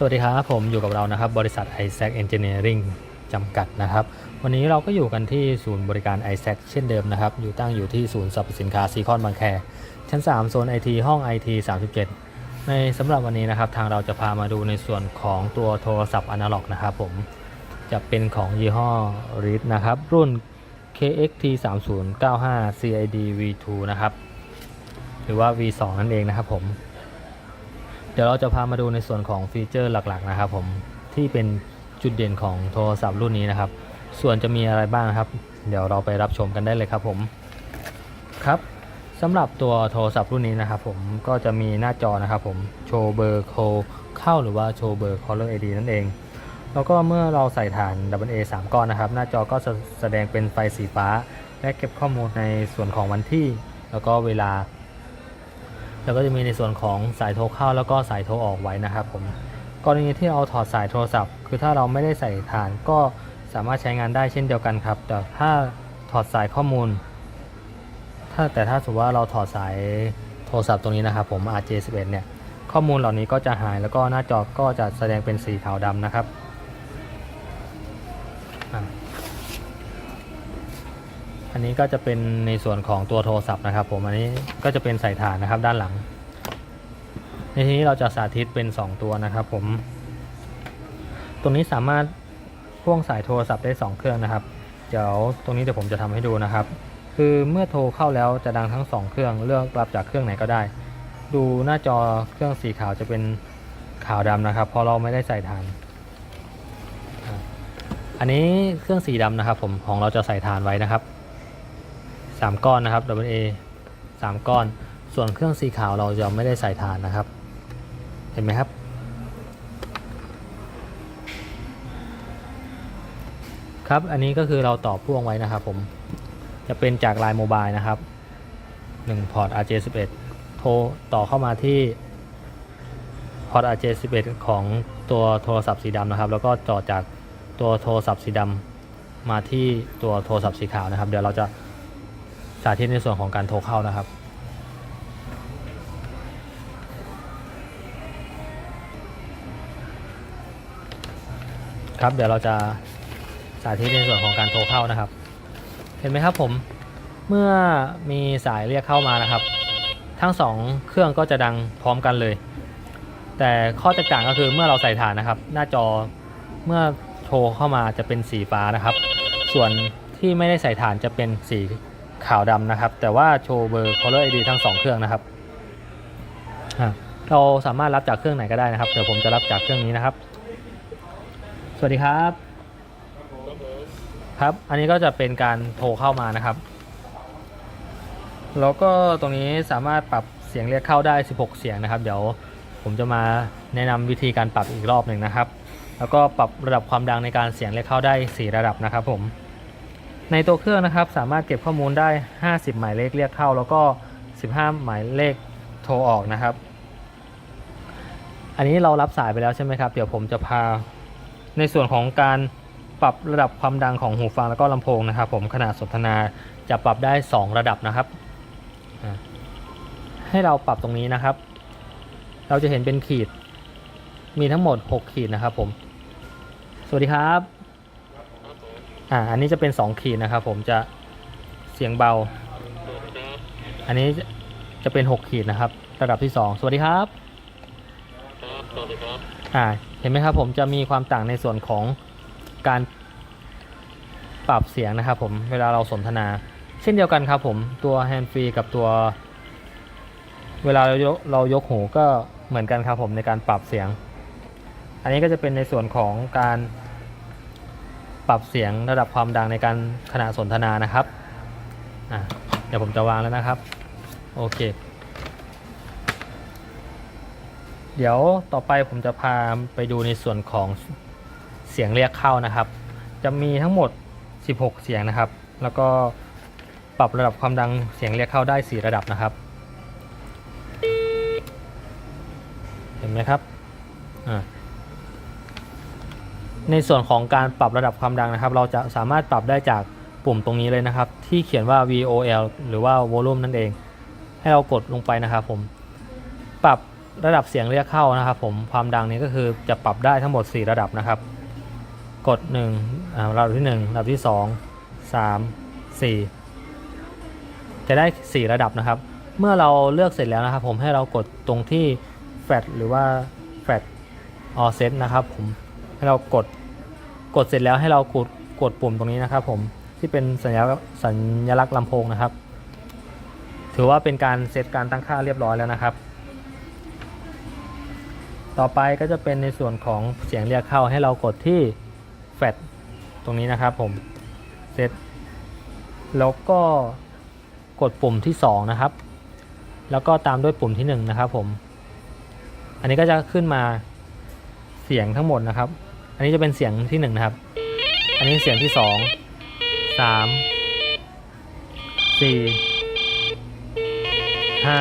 สวัสดีครับ ผมอยู่กับเรานะครับ บริษัท iSac Engineering จำกัดนะครับ วันนี้เราก็อยู่กันที่ศูนย์บริการ iSac เช่นเดิมนะครับ อยู่ตั้งอยู่ที่ศูนย์สรรพสินค้าซีคอนบางแค ชั้น 3 โซน IT ห้อง IT 37 ในสำหรับวันนี้นะครับ ทางเราจะพามาดูในส่วนของตัวโทรศัพท์อนาล็อกนะครับผมจะเป็นของยี่ห้อ REIT นะครับ รุ่น KXT 3095 CID V2 นะครับ หรือว่า V2 นั่นเองนะครับผม ดี๋ยวเราจะพามาดูในส่วนของฟีเจอร์หลักๆนะครับผมที่เป็นจุดเด่นของโทรศัพท์รุ่นนี้นะครับ ส่วนจะมีอะไรบ้างครับ เดี๋ยวเราไปรับชมกันได้เลยครับผมครับสำหรับตัวโทรศัพท์รุ่นนี้นะครับผมก็จะมีหน้าจอนะครับผมโชว์เบอร์โคเข้าหรือว่าโชว์เบอร์ caller ID นั่นเอง แล้วก็เมื่อเราใส่ฐาน AA 3 ก้อนนะครับ หน้าจอก็จะแสดงเป็นไฟสีฟ้า และเก็บข้อมูลในส่วนของวันที่ แล้วก็เวลา แล้วก็จะมีในส่วนของสายโทรเข้าแล้วก็สายโทรออกไว้นะครับผมกรณีที่เราถอดสายโทรศัพท์ คือถ้าเราไม่ได้ใส่ฐานก็สามารถใช้งานได้เช่นเดียวกันครับ แต่ถ้าถอดสายข้อมูล ถ้าแต่ถ้าสมมติว่าเราถอดสายโทรศัพท์ตรงนี้นะครับผม RJ11 เนี่ยข้อมูลเหล่านี้ก็จะหายแล้วก็หน้าจอก็จะแสดงเป็นสีขาวดำนะครับ อันนี้ก็จะเป็นในส่วนของตัวโทรศัพท์นะครับ ผมอันนี้ก็จะเป็นสายฐานนะครับด้านหลังในทีนี้เราจะสาธิตเป็น 2 ตัวนะครับ ผม ตรงนี้สามารถพ่วงสายโทรศัพท์ได้ 2 เครื่องนะครับ เดี๋ยวตรงนี้เดี๋ยวผมจะทำให้ดูนะครับ คือเมื่อโทรเข้าแล้วจะดังทั้ง 2 เครื่องเลือกรับจากเครื่องไหนก็ได้ ดูหน้าจอเครื่องสีขาวจะเป็นขาวดำนะครับเพราะเราไม่ได้ใส่ฐาน อันนี้เครื่องสีดำนะครับ ผมของเราจะใส่ฐานไว้นะครับ 3 ก้อนนะครับ AA 3 ก้อน ส่วนเครื่องสีขาวเราจะไม่ได้ใส่ฐานนะครับ เห็นไหมครับ ครับ อันนี้ก็คือเราต่อพ่วงไว้นะครับผม จะเป็นจากไลน์โมบายนะครับ1พอร์ต RJ11 โทรต่อเข้ามาที่พอร์ต RJ11 ของตัวโทรศัพท์สีดำนะครับ แล้วก็ต่อจากตัวโทรศัพท์สีดำมาที่ตัวโทรศัพท์สีขาวนะครับ เดี๋ยวเราจะาธิตในส่วนของการโทรเข้านะครับ ครับเดี๋ยวเราจะสาธิตในส่วนของการโทรเข้านะครับ เห็นไหมครับผมเมื่อมีสายเรียกเข้ามานะครับ ทั้งสองเครื่องก็จะดังพร้อมกันเลย แต่ข้อแตกต่างก็คือเมื่อเราใส่ฐานนะครับ หน้าจอเมื่อโทรเข้ามาจะเป็นสีฟ้านะครับ ส่วนที่ไม่ได้ใส่ฐานจะเป็นสี ขาวดำนะครับ แต่ว่าโชว์เบอร์ caller ID ทั้งสองเครื่องนะครับเราสามารถรับจากเครื่องไหนก็ได้นะครับ เดี๋ยวผมจะรับจากเครื่องนี้นะครับ สวัสดีครับ ครับ อันนี้ก็จะเป็นการโทรเข้ามานะครับ แล้วก็ตรงนี้สามารถปรับเสียงเรียกเข้าได้ 16 เสียงนะครับ เดี๋ยวผมจะมาแนะนำวิธีการปรับอีกรอบหนึ่งนะครับ แล้วก็ปรับระดับความดังในการเสียงเรียกเข้าได้ 4 ระดับนะครับผม ในตัวเครื่องนะครับสามารถเก็บข้อมูลได้ 50 หมายเลขเรียกเข้า แล้วก็ 15 หมายเลขโทรออกนะครับ อันนี้เรารับสายไปแล้วใช่ไหมครับ เดี๋ยวผมจะพา ในส่วนของการปรับระดับความดังของหูฟังแล้วก็ลำโพงนะครับ ผมขนาดสนทนาจะปรับได้ 2 ระดับนะครับ ให้เราปรับตรงนี้นะครับ เราจะเห็นเป็นขีด มีทั้งหมด 6 ขีดนะครับผม สวัสดีครับ อ่าอันนี้จะเป็น 2 ขีดนะครับ ผมจะเสียงเบา อันนี้จะเป็น 6 ขีดนะครับ ระดับที่ 2 สวัสดีครับครับสวัสดีครับอ่าเห็นไหมครับ ผมจะมีความต่างในส่วนของการปรับเสียงนะครับ ผมเวลาเราสนทนา เช่นเดียวกันครับ ผมตัวแฮนด์ฟรีกับตัว เวลาเรายกเรายกหูก็เหมือนกันครับผมในการปรับเสียง อันนี้ก็จะเป็นในส่วนของการ ปรับเสียงระดับความดังในการขณะสนทนานะครับอะเดี๋ยวผมจะวางแล้วนะครับ โอเค เดี๋ยวต่อไปผมจะพาไปดูในส่วนของเสียงเรียกเข้านะครับ จะมีทั้งหมด 16 เสียงนะครับ แล้วก็ปรับระดับความดังเสียงเรียกเข้าได้ 4 ระดับนะครับ เห็นไหมครับ อ่า ในส่วนของการปรับระดับความดังนะครับ เราจะสามารถปรับได้จากปุ่มตรงนี้เลยนะครับ ที่เขียนว่า VOL หรือว่า volume นั่นเอง ให้เรากดลงไปนะครับผม ปรับระดับเสียงเรียกเข้านะครับ ผมความดังนี้ก็คือจะปรับได้ทั้งหมด 4 ระดับนะครับ กด1อ่าระดับที่ 1 ระดับที่ 2 3 4 จะได้ 4 ระดับนะครับ เมื่อเราเลือกเสร็จแล้วนะครับ ผมให้เรากดตรงที่แฟลหรือว่าแฟล all set นะครับ ผมให้เรากด กดเสร็จแล้วให้เรากดกดปุ่มตรงนี้นะครับ ผมที่เป็นสัญลักษณ์สัญลักษณ์ลำโพงนะครับ ถือว่าเป็นการเซตการตั้งค่าเรียบร้อยแล้วนะครับ ต่อไปก็จะเป็นในส่วนของเสียงเรียกเข้าให้เรากดที่แฟลตรงนี้นะครับ ผมเซตแล้วก็กดปุ่มที่ 2 นะครับ แล้วก็ตามด้วยปุ่มที่ 1 นะครับผม อันนี้ก็จะขึ้นมาเสียงทั้งหมดนะครับ อันนี้จะเป็นเสียงที่1นะครับ อันนี้เสียงที่2 3 4ห้า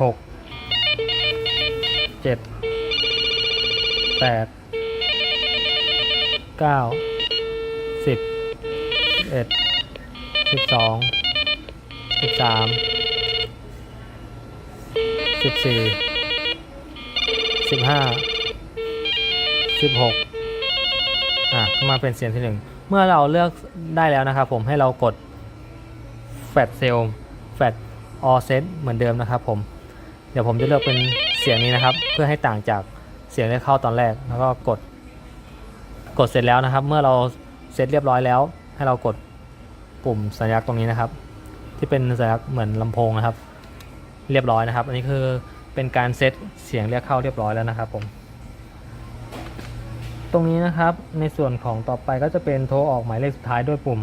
หกเจ็ดแปดเก้าสิบสิบเอ็ดสิบสองสิบสามสิบสี่ สิบห้าสิบหกอะมาเป็นเสียงที่หนึ่งเมื่อเราเลือกได้แล้วนะครับผมให้เรากดแฟดเซลแฟดออเซตเหมือนเดิมนะครับผมเดี๋ยวผมจะเลือกเป็นเสียงนี้นะครับ เพื่อให้ต่างจากเสียงที่เข้าตอนแรกแล้วก็กด กดเสร็จแล้วนะครับ เมื่อเราเซตเรียบร้อยแล้ว ให้เรากดปุ่มสัญลักษณ์ตรงนี้นะครับ ที่เป็นสัญลักษณ์เหมือนลำโพงนะครับ เรียบร้อยนะครับ อันนี้คือ เป็นการเซตเสียงเรียกเข้าเรียบร้อยแล้วนะครับผม ตรงนี้นะครับในส่วนของต่อไปก็จะเป็นโทรออกหมายเลขสุดท้ายด้วยปุ่ม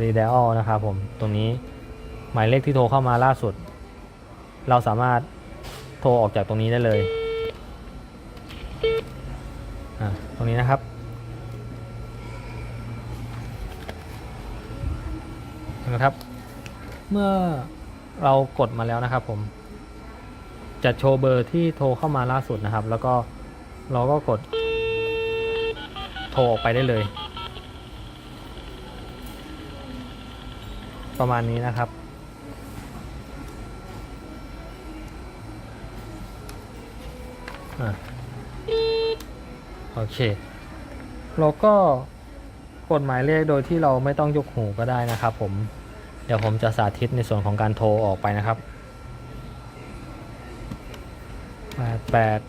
redial นะครับผมตรงนี้หมายเลขที่โทรเข้ามาล่าสุด เราสามารถโทรออกจากตรงนี้ได้เลยอะตรงนี้นะครับ นะครับ เมื่อเรากดมาแล้วนะครับผม จะโชว์เบอร์ที่โทรเข้ามาล่าสุดนะครับ แล้วก็เราก็กด โทรออกไปได้เลย ประมาณนี้นะครับอโอเค เราก็กดหมายเลขโดยที่เราไม่ต้องยกหูก็ได้นะครับผม เดี๋ยวผมจะสาธิตในส่วนของการโทรออกไปนะครับแปดแปด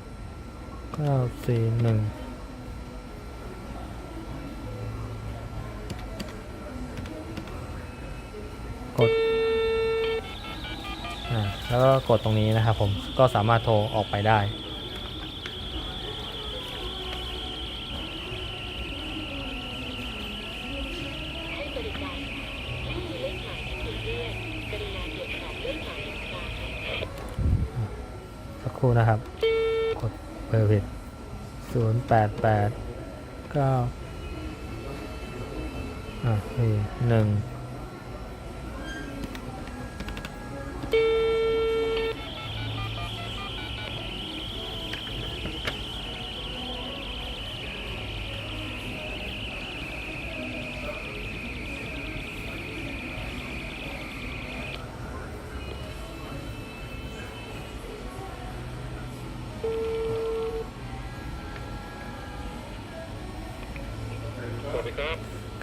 เก้าสี่หนึ่งกดอ่าแล้วก็กดตรงนี้นะครับผมก็สามารถโทรออกไปได้ ครู่นะครับกดเบอร์ผิดศูนย์แปดแปดเก้าอะนี่หนึ่ง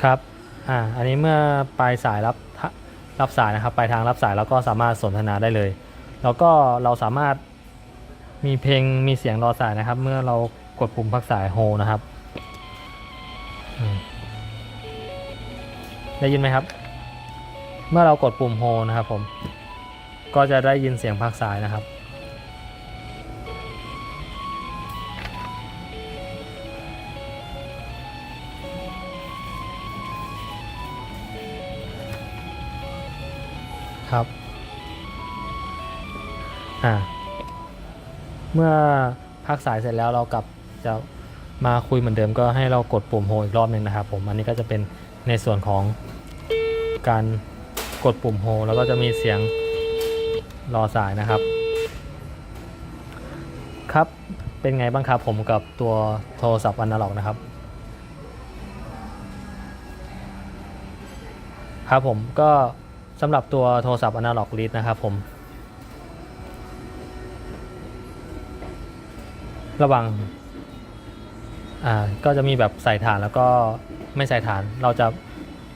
ครับอ่าอันนี้เมื่อปลายสายรับรับสายนะครับปลายทางรับสายเราก็สามารถสนทนาได้เลย แล้วก็เราสามารถมีเพลงมีเสียงรอสายนะครับ เมื่อเรากดปุ่มพักสายโฮนะครับ ได้ยินไหมครับ เมื่อเรากดปุ่มโฮนะครับผม ก็จะได้ยินเสียงพักสายนะครับ ครับอ่าเมื่อพักสายเสร็จแล้วเรากลับจะมาคุยเหมือนเดิมก็ให้เรากดปุ่มโฮอีกรอบหนึ่งนะครับผมอันนี้ก็จะเป็นในส่วนของการกดปุ่มโฮแล้วก็จะมีเสียงรอสายนะครับ ครับเป็นไงบ้างครับผมกับตัวโทรศัพท์อนาล็อกนะครับ ครับผมก็ สำหรับตัวโทรศัพท์อนาล็อกลิสนะครับผม ระวังอ่าก็จะมีแบบใส่ฐานแล้วก็ไม่ใส่ฐาน เราจะ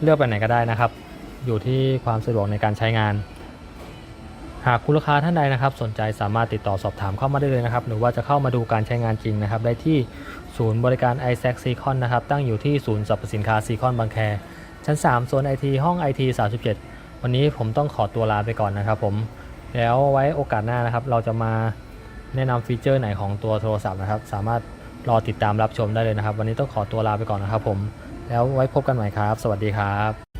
เลือกไปไหนก็ได้นะครับ อยู่ที่ความสะดวกในการใช้งาน หากคุณลูกค้าท่านใดนะครับ สนใจสามารถติดต่อสอบถามเข้ามาได้เลยนะครับ หรือว่าจะเข้ามาดูการใช้งานจริงนะครับ ได้ที่ศูนย์บริการ i s a c Secon นะครับ ตั้งอยู่ที่ศูนย์สรรพสินค้าซีคอนบางแคชั้น 3 โซนไอทีห้องไอที37 วันนี้ผมต้องขอตัวลาไปก่อนนะครับผมแล้วไว้โอกาสหน้านะครับ เราจะมาแนะนำฟีเจอร์ไหนของตัวโทรศัพท์นะครับ สามารถรอติดตามรับชมได้เลยนะครับ วันนี้ต้องขอตัวลาไปก่อนนะครับผม แล้วไว้พบกันใหม่ครับ สวัสดีครับ